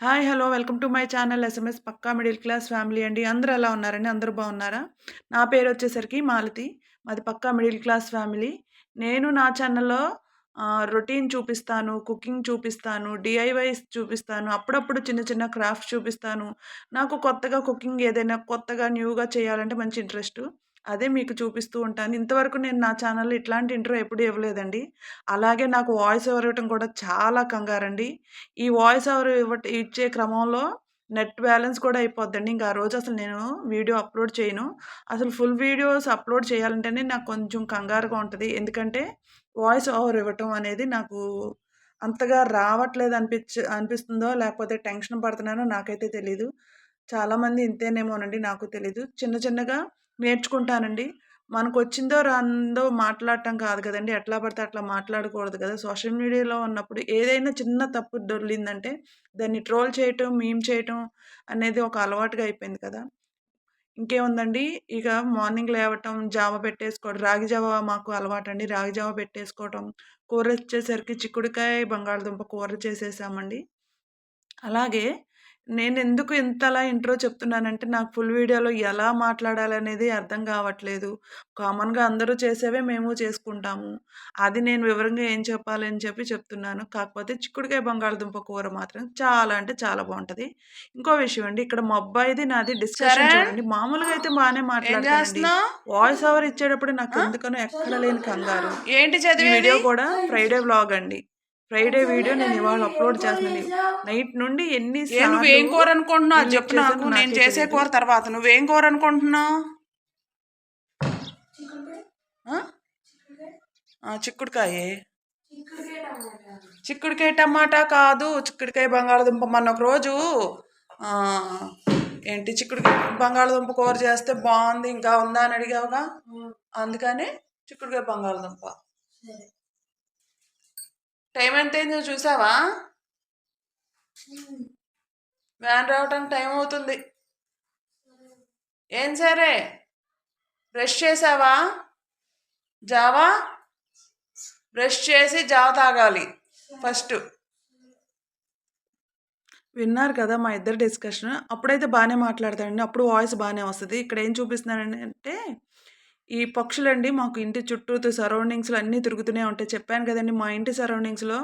Hi hello. Welcome to my channel SMS Pakka middle class family అండి. అందరూ ఎలా ఉన్నారండి? అందరూ బాగున్నారా? నా పేరు వచ్చేసరికి మాలతి. మాది పక్కా మిడిల్ క్లాస్ ఫ్యామిలీ. నేను నా ఛానల్లో రొటీన్ చూపిస్తాను కుకింగ్ చూపిస్తాను డిఐవైస్ చూపిస్తాను అప్పుడప్పుడు చిన్న చిన్న క్రాఫ్ట్స్ చూపిస్తాను. నాకు కొత్తగా కుకింగ్ ఏదైనా కొత్తగా న్యూగా చేయాలంటే మంచి ఇంట్రెస్ట్. అదే మీకు చూపిస్తూ ఉంటాను. ఇంతవరకు నేను నా ఛానల్లో ఇట్లాంటి ఇంట్రో ఎప్పుడు ఇవ్వలేదండి. అలాగే నాకు వాయిస్ ఓవర్ ఇవ్వటం కూడా చాలా కంగారండి. ఈ వాయిస్ ఓవర్ ఇవ్వట ఇచ్చే క్రమంలో నెట్ బ్యాలెన్స్ కూడా అయిపోద్దండి. ఇంకా ఆ రోజు అసలు నేను వీడియో అప్లోడ్ చేయను. అసలు ఫుల్ వీడియోస్ అప్లోడ్ చేయాలంటేనే నాకు కొంచెం కంగారుగా ఉంటుంది. ఎందుకంటే వాయిస్ ఓవర్ ఇవ్వటం అనేది నాకు అంతగా రావట్లేదు అనిపించ అనిపిస్తుందో లేకపోతే టెన్షన్ పడుతున్నానో నాకైతే తెలీదు. చాలామంది ఇంతేనేమోనండి నాకు తెలీదు. చిన్న చిన్నగా నేర్చుకుంటానండి. మనకు వచ్చిందో రాందో మాట్లాడటం కాదు కదండి. ఎట్లా పడితే అట్లా మాట్లాడకూడదు కదా. సోషల్ మీడియాలో ఉన్నప్పుడు ఏదైనా చిన్న తప్పు దొరికిందంటే దాన్ని ట్రోల్ చేయటం మీమ్ చేయటం అనేది ఒక అలవాటుగా అయిపోయింది కదా. ఇంకేముందండి? ఇక మార్నింగ్ లేవటం జావ పెట్టేసుకోవడం రాగి జావ మాకు అలవాటు అండి రాగి జావ పెట్టేసుకోవటం కూర వచ్చేసరికి చిక్కుడుకాయ బంగాళదుంప కూర చేసేసామండి. అలాగే నేను ఎందుకు ఇంతలా ఇంట్రో చెప్తున్నానంటే నాకు ఫుల్ వీడియోలో ఎలా మాట్లాడాలనేది అర్థం కావట్లేదు. కామన్గా అందరూ చేసేవే మేము చేసుకుంటాము. అది నేను వివరంగా ఏం చెప్పాలని చెప్పి చెప్తున్నాను. కాకపోతే చిక్కుడుకాయ బంగాళదుంప కూర మాత్రం చాలా అంటే చాలా బాగుంటుంది. ఇంకో విషయం అండి ఇక్కడ మా అబ్బాయిది నాది డిస్కషన్ చూడండి. మామూలుగా అయితే బాగానే మాట్లాడుతుంది వాయిస్ ఓవర్ ఇచ్చేటప్పుడు నాకు ఎందుకనో ఎక్కడ లేని కంగారు. ఏంటి వీడియో కూడా ఫ్రైడే వ్లాగ్ అండి. ఫ్రైడే వీడియో నేను ఇవాళ అప్లోడ్ చేస్తున్నాను. నైట్ నుండి ఎన్ని నువ్వేం కూర అనుకుంటున్నావు? చెప్పు నాకు. నేను చేసే కూర తర్వాత. నువ్వేం కూర అనుకుంటున్నావు? చిక్కుడుకాయ. చిక్కుడుకాయ టమాటా కాదు. చిక్కుడుకాయ బంగాళదుంప. మొన్న ఒక రోజు ఏంటి చిక్కుడుకాయ బంగాళదుంప కూర చేస్తే బాగుంది ఇంకా ఉందా అని అడిగావుగా? అందుకని చిక్కుడుకాయ బంగాళదుంప. టైం ఎంత అయిందో చూసావా? వ్యాన్ రావటానికి టైం అవుతుంది. ఏం సరే? బ్రష్ చేసావా? జావా? బ్రష్ చేసి జావ తాగాలి ఫస్ట్. విన్నారు కదా మా ఇద్దరు డిస్కషన్. అప్పుడైతే బాగానే మాట్లాడతాడండి. అప్పుడు వాయిస్ బాగానే వస్తుంది. ఇక్కడ ఏం చూపిస్తున్నానండి అంటే ఈ పక్షులండి మాకు ఇంటి చుట్టూ సరౌండింగ్స్లో అన్నీ తిరుగుతూనే ఉంటాయి. చెప్పాను కదండి మా ఇంటి సరౌండింగ్స్లో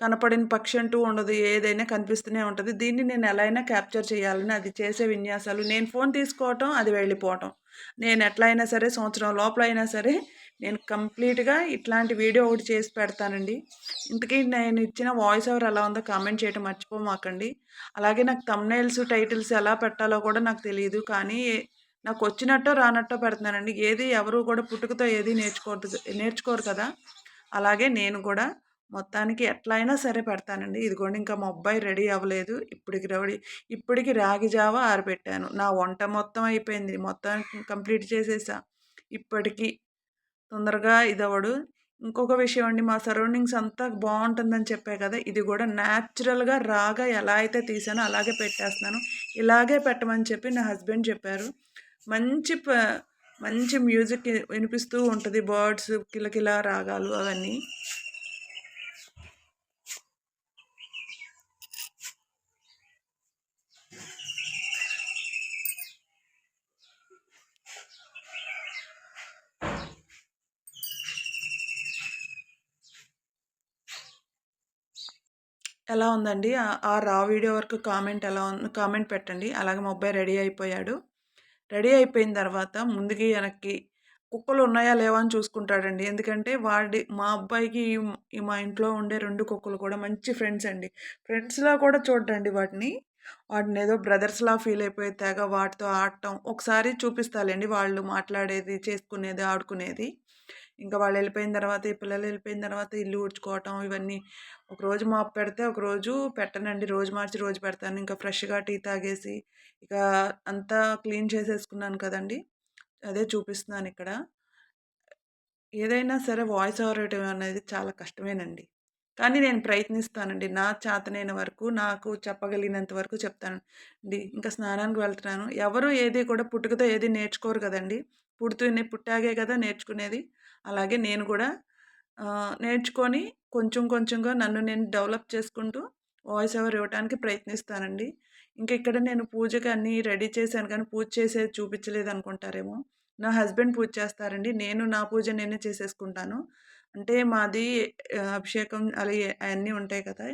కనపడిన పక్షి అంటూ ఉండదు. ఏదైనా కనిపిస్తూనే ఉంటుంది. దీన్ని నేను ఎలా అయినా క్యాప్చర్ చేయాలని అది చేసే విన్యాసాలు. నేను ఫోన్ తీసుకోవటం అది వెళ్ళిపోవటం. నేను ఎట్లా అయినా సరే సంవత్సరం లోపల అయినా సరే నేను కంప్లీట్గా ఇట్లాంటి వీడియో ఒకటి చేసి పెడతానండి. ఇంతకీ నేను ఇచ్చిన వాయిస్ ఓవర్ ఎలా ఉందో కామెంట్ చేయడం మర్చిపోమాకండి. అలాగే నాకు తమ్నైల్స్ టైటిల్స్ ఎలా పెట్టాలో కూడా నాకు తెలియదు కానీ నాకు వచ్చినట్టో రానట్టో పెడుతున్నానండి. ఏది ఎవరు కూడా పుట్టుకతో ఏది నేర్చుకోరు నేర్చుకోరు కదా. అలాగే నేను కూడా మొత్తానికి ఎట్లా అయినా సరే పెడతానండి. ఇదిగోండి ఇంకా మా అబ్బాయి రెడీ అవ్వలేదు. ఇప్పటికి రెడీ ఇప్పటికి రాగి జావ ఆరబెట్టాను. నా వంట మొత్తం అయిపోయింది. మొత్తం కంప్లీట్ చేసేసా. ఇప్పటికీ తొందరగా ఇదవడు ఇంకొక విషయం అండి మా సరౌండింగ్స్ అంతా బాగుంటుందని చెప్పే కదా. ఇది కూడా న్యాచురల్గా రాగా ఎలా అయితే తీసానో అలాగే పెట్టేస్తున్నాను. ఇలాగే పెట్టమని చెప్పి నా హస్బెండ్ చెప్పారు. మంచి ప మంచి మ్యూజిక్ వినిపిస్తూ ఉంటుంది. బర్డ్స్ కిలకిల రాగాలు అవన్నీ. ఎలా ఉందండి? ఆ రా వీడియో వరకు కామెంట్ ఎలా ఉంది కామెంట్ పెట్టండి. అలాగే మా అబ్బాయి రెడీ అయిపోయాడు. రెడీ అయిపోయిన తర్వాత ముందుకి వెనక్కి కుక్కలు ఉన్నాయా లేవా అని చూసుకుంటాడండి. ఎందుకంటే వాడి మా అబ్బాయికి మా ఇంట్లో ఉండే రెండు కుక్కలు కూడా మంచి ఫ్రెండ్స్ అండి. ఫ్రెండ్స్లా కూడా చూడండి వాటిని. వాటిని ఏదో బ్రదర్స్లా ఫీల్ అయిపోయి తెగ వాటితో ఆడటం. ఒకసారి చూపిస్తాలండి వాళ్ళు మాట్లాడేది చేసుకునేది ఆడుకునేది. ఇంకా వాళ్ళు వెళ్ళిపోయిన తర్వాత ఈ పిల్లలు వెళ్ళిపోయిన తర్వాత ఇల్లు ఊడ్చుకోవటం ఇవన్నీ. ఒకరోజు మాపు పెడితే ఒకరోజు పెట్టనండి. రోజు మార్చి రోజు పెడతాను. ఇంకా ఫ్రెష్గా టీ తాగేసి ఇక అంతా క్లీన్ చేసేసుకున్నాను కదండి. అదే చూపిస్తున్నాను ఇక్కడ. ఏదైనా సరే వాయిస్ ఓవర్ అనేది చాలా కష్టమేనండి. కానీ నేను ప్రయత్నిస్తానండి. నా చేతనైన వరకు నాకు చెప్పగలిగినంత వరకు చెప్తానండి ఇంకా స్నానానికి వెళ్తున్నాను. ఎవరు ఏది కూడా పుట్టుకతో ఏది నేర్చుకోరు కదండి. పుడుతూనే పుట్టాగే కదా నేర్చుకునేది. అలాగే నేను కూడా నేర్చుకొని కొంచెం కొంచెంగా నన్ను నేను డెవలప్ చేసుకుంటూ వాయిస్ ఓవర్ ఇవ్వటానికి ప్రయత్నిస్తానండి. ఇంకా ఇక్కడ నేను పూజకి అన్నీ రెడీ చేశాను కానీ పూజ చేసేది చూపించలేదు అనుకుంటారేమో. నా హస్బెండ్ పూజ చేస్తారండి. నేను నా పూజ నేనే చేసేసుకుంటాను. అంటే మాది అభిషేకం అలాగే అవన్నీ ఉంటాయి కదా.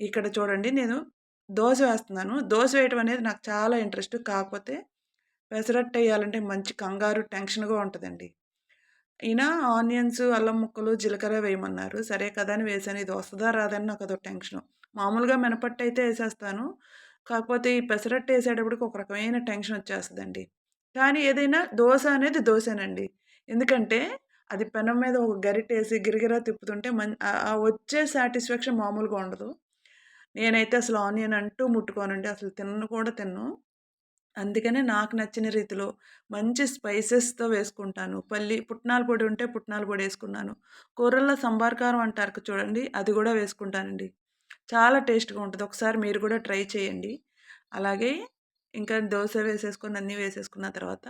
ఇక్కడ చూడండి నేను దోశ వేస్తున్నాను. దోశ వేయటం అనేది నాకు చాలా ఇంట్రెస్ట్. కాకపోతే పెసరట్టు వేయాలంటే మంచి కంగారు టెన్షన్గా ఉంటుందండి. అయినా ఆనియన్స్ అల్లం ముక్కలు జీలకర్ర వేయమన్నారు. సరే కదా అని వేసాను ఇది వస్తుందా రాదని నాకు అదో టెన్షన్. మామూలుగా మినపట్టు అయితే వేసేస్తాను. కాకపోతే ఈ పెసరట్టు వేసేటప్పటికి ఒక రకమైన టెన్షన్ వచ్చేస్తుందండి. కానీ ఏదైనా దోశ అనేది దోశనండి. ఎందుకంటే అది పెనం మీద ఒక గరిటేసి గిరిగిరా తిప్పుతుంటే మన్ వచ్చే సాటిస్ఫాక్షన్ మామూలుగా ఉండదు. నేనైతే అసలు ఆనియన్ అంటూ ముట్టుకోనండి. అసలు తిన్ను కూడా తిన్ను. అందుకనే నాకు నచ్చిన రీతిలో మంచి స్పైసెస్తో వేసుకుంటాను. పల్లి పుట్నాల పొడి ఉంటే పుట్నాల పొడి వేసుకున్నాను. కూరల్లో సంబార్ కారం అంటారు చూడండి అది కూడా వేసుకుంటానండి. చాలా టేస్ట్గా ఉంటుంది. ఒకసారి మీరు కూడా ట్రై చేయండి. అలాగే ఇంకా దోశ వేసేసుకొని అన్నీ వేసేసుకున్న తర్వాత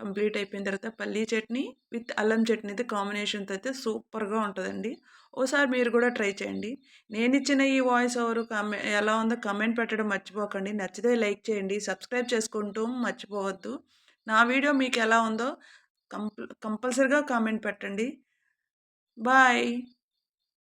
కంప్లీట్ అయిపోయిన తర్వాత పల్లీ చట్నీ విత్ అల్లం చట్నీ అయితే కాంబినేషన్తో అయితే సూపర్గా ఉంటుందండి. ఓసారి మీరు కూడా ట్రై చేయండి. నేను ఇచ్చిన ఈ వాయిస్ ఓవర్ కామె ఎలా ఉందో కమెంట్ పెట్టడం మర్చిపోకండి. నచ్చితే లైక్ చేయండి. సబ్స్క్రైబ్ చేసుకుంటూ మర్చిపోవద్దు. నా వీడియో మీకు ఎలా ఉందో కంపల్ కంపల్సరిగా కామెంట్ పెట్టండి. బాయ్.